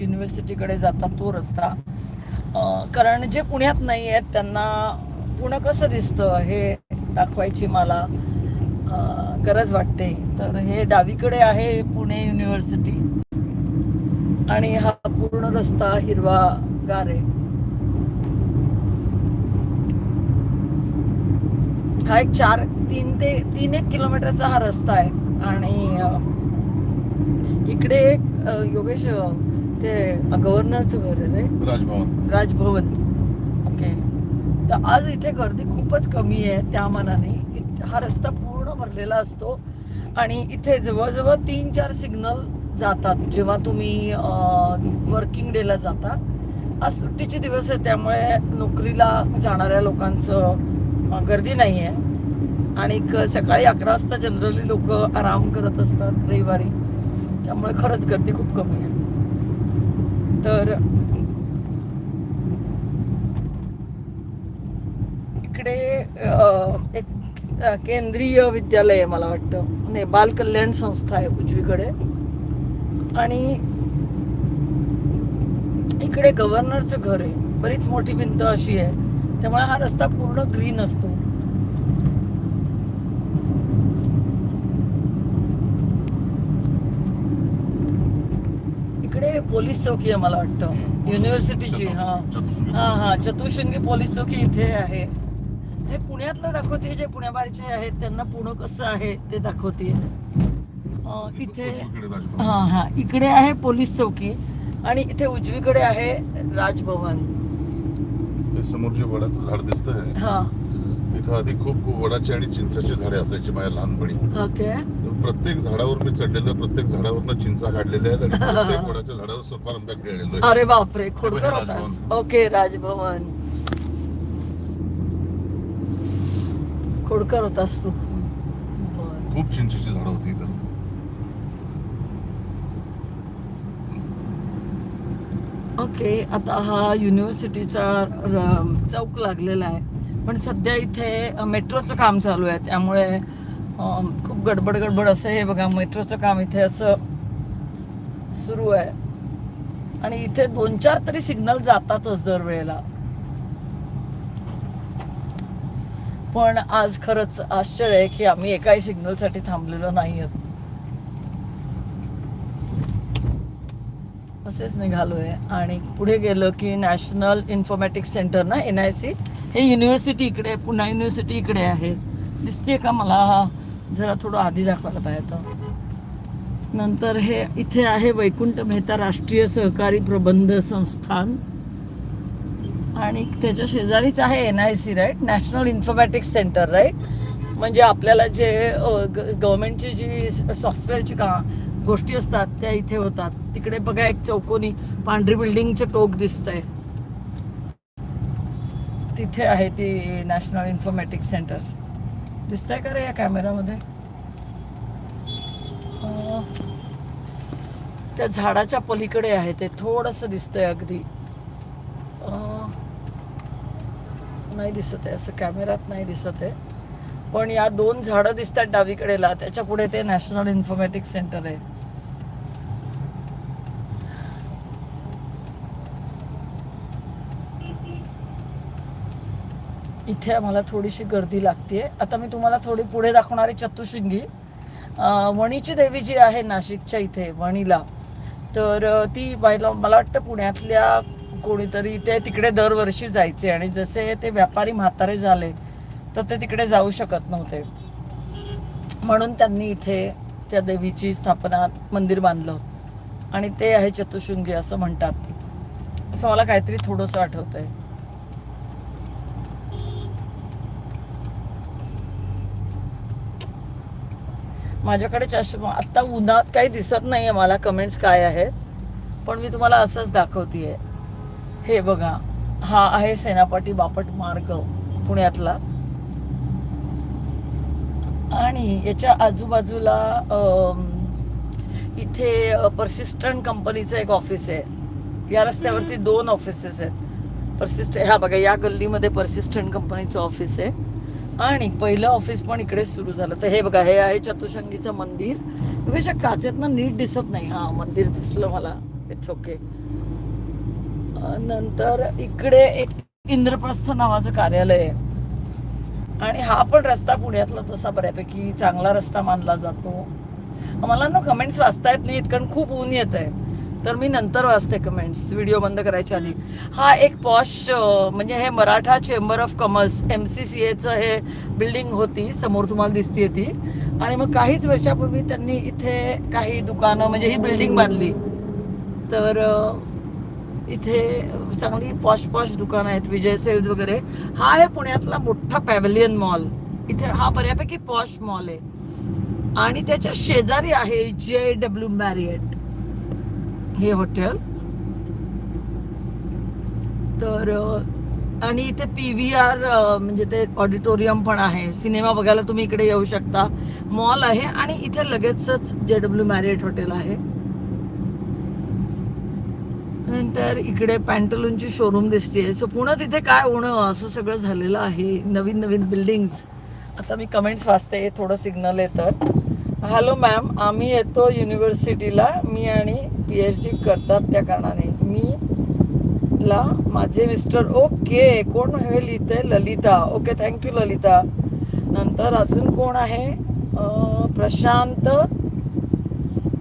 युनिव्हर्सिटीकडे जातात तो रस्ता. कारण जे पुण्यात नाही आहेत त्यांना पुणं कसं दिसतं हे दाखवायची मला गरज वाटते. तर हे डावीकडे आहे पुणे युनिव्हर्सिटी आणि हा पूर्ण रस्ता हिरवा गार आहे. हा एक चार तीन ते तीन एक किलोमीटरचा हा रस्ता आहे. आणि इकडे एक योगेश ते गव्हर्नरचं घर आहे रे. राजभवन. राजभवन. ओके तर आज इथे गर्दी खूपच कमी आहे त्या मनाने. हा रस्ता पूर्ण भरलेला असतो. आणि इथे जवळजवळ तीन चार सिग्नल जातात. जेव्हा तुम्ही वर्किंग डेला जाता. आज सुट्टीचे दिवस आहे त्यामुळे नोकरीला जाणाऱ्या लोकांचं गर्दी नाही आहे आणि सकाळी अकरा वाजता जनरली लोक आराम करत असतात रविवारी. त्यामुळे खरंच गर्दी खूप कमी आहे. तर इकडे एक केंद्रीय विद्यालय आहे मला वाटतं. नाही बाल कल्याण संस्था आहे उजवीकडे. आणि इकडे गव्हर्नरचं घर आहे. बरीच मोठी भिंत अशी आहे. त्यामुळे हा रस्ता पूर्ण ग्रीन असतो इकडे पोलीस चौकी आहे मला वाटतं. युनिव्हर्सिटीची हा. हा हा. चतुशृंगी पोलीस चौकी इथे आहे. हे पुण्यातलं दाखवते जे पुण्याबारीचे आहेत त्यांना पुणं कसं आहे ते दाखवते. इथे हा हा. इकडे आहे पोलीस चौकी आणि इथे उजवीकडे आहे राजभवन. समोर जे वडाचं झाड दिसतंय हा. इथं आधी खूप खूप वडाची आणि चिंचाची झाडे असायची माझ्या लहानपणी. ओके. प्रत्येक झाडावर मी चढलेलो प्रत्येक झाडावरनं चिंचा काढलेल्या आहेत आणि प्रत्येक वडाच्या झाडावर खेळलेलो आहे. अरे बापरे खोडकर होतास. राजभवन. ओके राजभवन. खोडकर होतास तू. बरं. खूप चिंचेची झाडं होती इथं. ओके आता हा युनिव्हर्सिटीचा र- चौक लागलेला आहे. पण सध्या इथे मेट्रोचं काम चालू आहे त्यामुळे खूप गडबड गडबड असं हे बघा मेट्रोचं काम इथे असं सुरू आहे. आणि इथे दोन चार तरी सिग्नल जातातच दरवेळेला. पण आज खरंच आश्चर्य आहे की आम्ही एकाही सिग्नलसाठी थांबलेलो नाही आहोत असेच निघालोय. आणि पुढे गेलो की नॅशनल इन्फॉर्मॅटिक्स सेंटर ना एन आय सी? हे युनिव्हर्सिटी इकडे पुन्हा युनिव्हर्सिटी इकडे आहे. दिसते का मला? हा जरा थोडं आधी दाखवायला पाहिजे होतं. नंतर हे इथे आहे वैकुंठ मेहता राष्ट्रीय सहकारी प्रबंध संस्थान. आणि त्याच्या शेजारीच आहे N I C right national informatics centre right म्हणजे आपल्याला जे गव्हर्नमेंटची जी सॉफ्टवेअरची का गोष्टी असतात त्या इथे होतात. तिकडे बघा एक चौकोनी पांढरी बिल्डिंगचं टोक दिसतंय. तिथे आहे ती नॅशनल इन्फॉमॅटिक्स सेंटर दिसतंय का रे या कॅमेरामध्ये त्या झाडाच्या पलीकडे आहे ते थोडंसं दिसतंय अगदी. नाही दिसत आहे असं कॅमेरात नाही दिसत आहे. पण या दोन झाडं दिसतात डावीकडेला त्याच्या पुढे ते नॅशनल इन्फॉर्मॅटिक्स सेंटर आहे. इथे आम्हाला थोडीशी गर्दी लागते आता मी तुम्हाला थोडी पुढे दाखवणारी चतुशिंगी वणीची देवी जी आहे नाशिकच्या इथे वणीला तर ती मला मला वाटतं पुण्यातल्या कोणीतरी ते तिकडे दरवर्षी जायचे आणि जसे ते व्यापारी म्हातारे झाले तर ते तिकडे जाऊ शकत नव्हते. म्हणून त्यांनी इथे त्या देवीची स्थापना मंदिर बांधलं आणि ते आहे चतुशृंगी असं म्हणतात. असं मला काहीतरी थोडंसं आठवतं आहे माझ्याकडे चष्मा. आत्ता उन्हात काही दिसत नाही आहे मला. कमेंट्स काय आहेत? पण मी तुम्हाला असंच दाखवतीये. हे बघा. हा आहे सेनापती बापट मार्ग पुण्यातला. आणि याच्या आजूबाजूला इथे परसिस्टंट कंपनीचं एक ऑफिस आहे. या रस्त्यावरती दोन ऑफिसेस आहेत. परसिस्ट ह्या बघा या गल्लीमध्ये परसिस्टंट कंपनीचं ऑफिस आहे. आणि पहिलं ऑफिस पण इकडे सुरू झालं. तर हे बघा हे आहे चतुशंगीचं मंदिर. विशेष काचेतनं नीट दिसत नाही. हा मंदिर दिसलं मला. इट्स ओके नंतर इकडे एक इंद्रप्रस्थ नावाचं कार्यालय आहे. आणि हा पण रस्ता पुण्यातला तसा बऱ्यापैकी चांगला रस्ता मानला जातो. मला ना कमेंट्स वाचता येत नाहीत कारण खूप ऊन येत आहे तर मी नंतर वाचते कमेंट्स व्हिडिओ बंद करायच्या आधी. हा एक पॉश म्हणजे हे Maratha chamber of commerce M C C एचं हे बिल्डिंग होती समोर तुम्हाला दिसते ती. आणि मग काहीच वर्षापूर्वी त्यांनी इथे काही दुकानं म्हणजे ही बिल्डिंग बांधली. तर इथे चांगली पॉश पॉश दुकानं आहेत विजय सेल्स वगैरे. हा आहे पुण्यातला मोठा पॅव्हलियन मॉल इथे हा बऱ्यापैकी पॉश मॉल आहे. आणि त्याच्या शेजारी आहे जे डब्ल्यू मॅरियट हे हॉटेल तर आणि इथे पी व्ही आर म्हणजे ते ऑडिटोरियम पण आहे. सिनेमा बघायला तुम्ही इकडे येऊ शकता. मॉल आहे आणि इथे लगेचच जे डब्ल्यू मॅरियट हॉटेल आहे. नंतर इकडे पॅन्टलूनची शोरूम दिसते सो पुण्यात इथे काय होणं? असं सगळं झालेलं आहे. नवीन नवीन बिल्डिंग्स आता मी कमेंट्स वाचते. थोडं सिग्नल येतं. हॅलो मॅम आम्ही येतो युनिव्हर्सिटीला मी आणि पी एच डी करतात त्या कारणाने. मी ला माझे मिस्टर ओके कोण हे लिहिते ललिता. Okay thank you Lalita. नंतर अजून कोण आहे? प्रशांत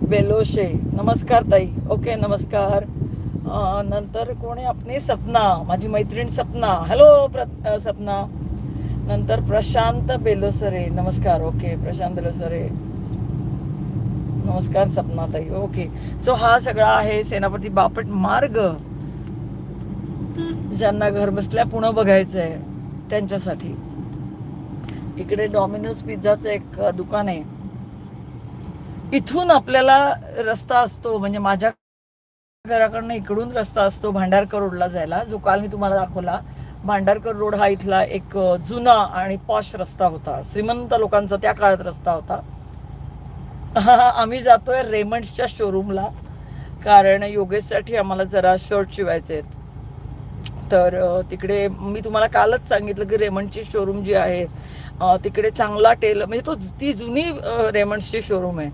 बेलोशे. नमस्कार ताई. ओके नमस्कार. नंतर कोण आहे आपली सपना माझी मैत्रीण सपना. हॅलो प्र सपना. नंतर प्रशांत बेलोसरे. नमस्कार. ओके प्रशांत बेलोसरे. नमस्कार सपना ताई. ओके सो हा सगळा आहे सेनापती बापट मार्ग. ज्यांना घर बसल्या पुणं बघायचं आहे त्यांच्यासाठी. इकडे डॉमिनोज पिझ्झाचं एक दुकान आहे. इथून आपल्याला रस्ता असतो म्हणजे माझ्या घराकडनं इकडून रस्ता असतो भांडारकर रोडला जायला. जो काल मी तुम्हाला दाखवला भांडारकर रोड हा इथला एक जुना आणि पॉश रस्ता होता. श्रीमंत लोकांचा त्या काळात रस्ता होता. आम्ही जातोय रेमंड्सच्या शोरूमला कारण योगेशसाठी आम्हाला जरा शर्ट शिवायचे आहेत. तर तिकडे मी तुम्हाला कालच सांगितलं की रेमंडची शोरूम जी आहे तिकडे चांगला टेलर म्हणजे तो ती जुनी रेमंड्सची शोरूम आहे.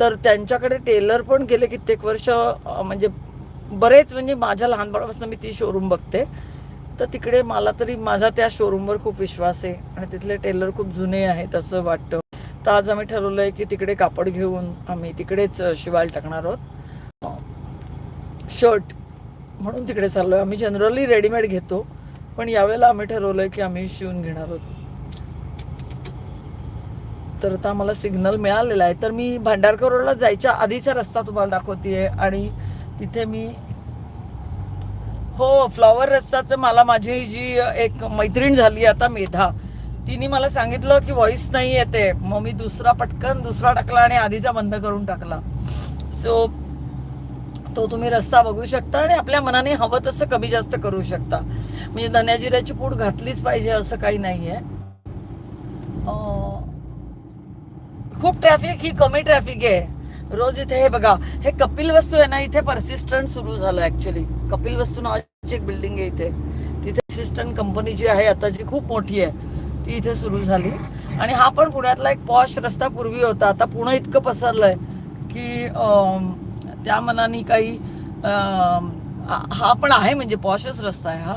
तर त्यांच्याकडे टेलर पण गेले कित्येक वर्ष म्हणजे बरेच म्हणजे माझ्या लहानपणापासून मी ती शोरूम बघते. तर तिकडे मला तरी माझा त्या शोरूमवर खूप विश्वास आहे. आणि तिथले टेलर खूप जुने आहेत असं वाटतं. तर आज आम्ही ठरवलं आहे की तिकडे कापड घेऊन आम्ही तिकडेच शिवायला टाकणार आहोत. शर्ट म्हणून तिकडे चाललो आहे आम्ही जनरली रेडीमेड घेतो पण यावेळेला आम्ही ठरवलं आहे की आम्ही शिवून घेणार आहोत. तर आता मला सिग्नल मिळालेला आहे. तर मी भांडारकर रोडला जायच्या आधीचा रस्ता तुम्हाला दाखवतेय आणि तिथे मी हो फ्लॉवर रस्त्याचं मला माझी जी एक मैत्रीण झाली आता मेधा. तिने मला सांगितलं की व्हॉइस नाही येते. मग मी दुसरा पटकन दुसरा टाकला आणि आधीचा बंद करून टाकला. सो तो तुम्ही रस्ता बघू शकता आणि आपल्या मनाने हवं तसं कमी जास्त करू शकता. म्हणजे धन्याजिऱ्याची पूड घातलीच पाहिजे असं काही नाहीये. आहे खूप ट्रॅफिक ही कमी ट्रॅफिक आहे. रोज इथे हे बघा हे कपिल वस्तू आहे ना इथे परसिस्टंट सुरू झालं ऍक्च्युली कपिल वस्तू नावाची एक बिल्डिंग आहे इथे. तिथे असिस्टंट कंपनी जी आहे आता जी खूप मोठी आहे. ती इथे सुरू झाली. आणि हा पण पुण्यातला एक पॉश रस्ता पूर्वी होता. आता पुणं इतकं पसरलंय की त्या मनाने काही हा- पण आहे म्हणजे पॉशच रस्ता आहे हा.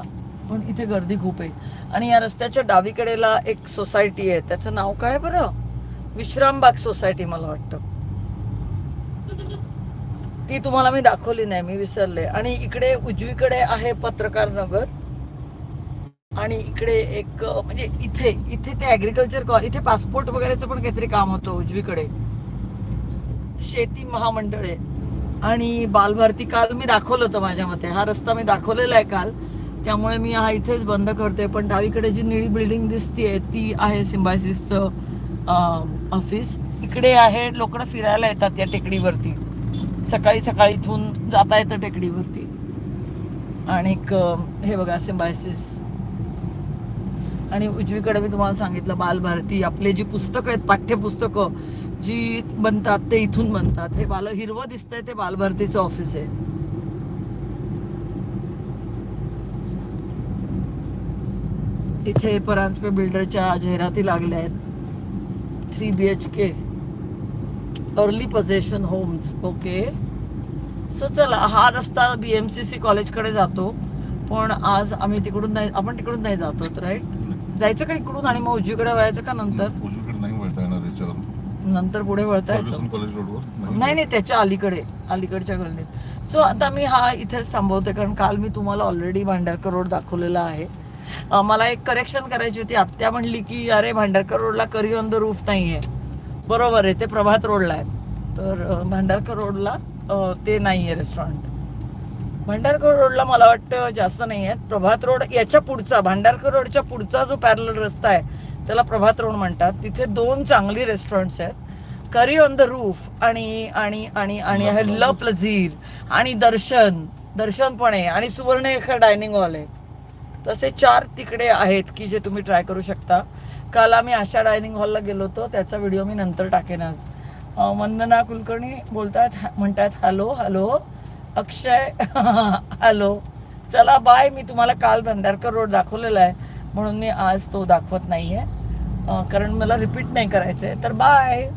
पण इथे गर्दी खूप आहे. आणि या रस्त्याच्या डावीकडेला एक सोसायटी आहे. त्याचं नाव काय आहे बरं? विश्रामबाग सोसायटी मला वाटतं. ती तुम्हाला मी दाखवली नाही मी विसरले. आणि इकडे उजवीकडे आहे पत्रकार नगर. आणि इकडे एक म्हणजे इथे इथे ते ऍग्रिकल्चर इथे पासपोर्ट वगैरेचं पण काहीतरी काम होतं उजवीकडे. शेती महामंडळ. आहे आणि बालभारती काल मी दाखवलं होतं माझ्या मते. हा रस्ता मी दाखवलेला आहे काल. त्यामुळे मी हा इथेच बंद करते. पण डावीकडे जी निळी बिल्डिंग दिसतीये ती आहे सिम्बायसिसचं ऑफिस इकडे आहे लोक फिरायला येतात या टेकडीवरती. सकाळी सकाळी इथून जाता येतं टेकडीवरती. आणि हे बघा सिम्बायसिस आणि उजवीकडे मी तुम्हाला सांगितलं बालभारती आपले जी पुस्तकं आहेत पाठ्यपुस्तकं जी बनतात ते इथून बनतात. हे बाल हिरवं दिसतंय ते बालभारतीचं ऑफिस आहे. इथे परांजपे बिल्डरच्या जाहिराती लागल्या आहेत. Three B H K early possession homes okay so चला हा रस्ता बी एम सी सी कॉलेजकडे जातो. पण आज आम्ही तिकडून नाही आपण तिकडून नाही जातो राईट जायचं का इकडून आणि मग उजवीकडे वळायचं का नंतर? उजवीकडे नाही वळता येणार याच्यावर नंतर पुढे वळता येतं. फर्ग्युसन कॉलेज रोडवर नाही. नाही त्याच्या अलीकडे अलीकडच्या गल्लीत. सो आता मी हा इथेच थांबवते कारण काल मी तुम्हाला ऑलरेडी भांडारकर रोड दाखवलेला आहे. अं, मला एक करेक्शन करायची होती. आत्या म्हणली की अरे भांडारकर रोडला करी ऑन द रूफ नाही आहे बरोबर आहे ते प्रभात रोडला आहे. तर अं, भांडारकर रोडला अं, ते नाही आहे रेस्टॉरंट भांडारकर रोडला मला वाटतं जास्त नाही आहेत प्रभात रोड याच्या पुढचा भांडारकर रोडच्या पुढचा जो पॅरल रस्ता आहे त्याला प्रभात रोड म्हणतात. तिथे दोन चांगली रेस्टॉरंट्स आहेत. करी ऑन द रूफ आणि आणि आणि आणि आहे ल प्लझीर आणि दर्शन. दर्शन पण आहे. आणि सुवर्णरेखा डायनिंग हॉल आहे. तसे चार तिकडे आहेत की जे तुम्ही ट्राय करू शकता. काल आम्ही आशा डायनिंग हॉलला गेलो होतो. त्याचा व्हिडिओ मी नंतर टाकेन आज. वंदना कुलकर्णी बोलतात म्हणतात हॅलो हॅलो. अक्षय हॅलो. चला बाय. मी तुम्हाला काल भंडारकर रोड दाखवलेला आहे. म्हणून मी आज तो दाखवत नाही आहे कारण मला रिपीट नाही करायचं आहे तर बाय.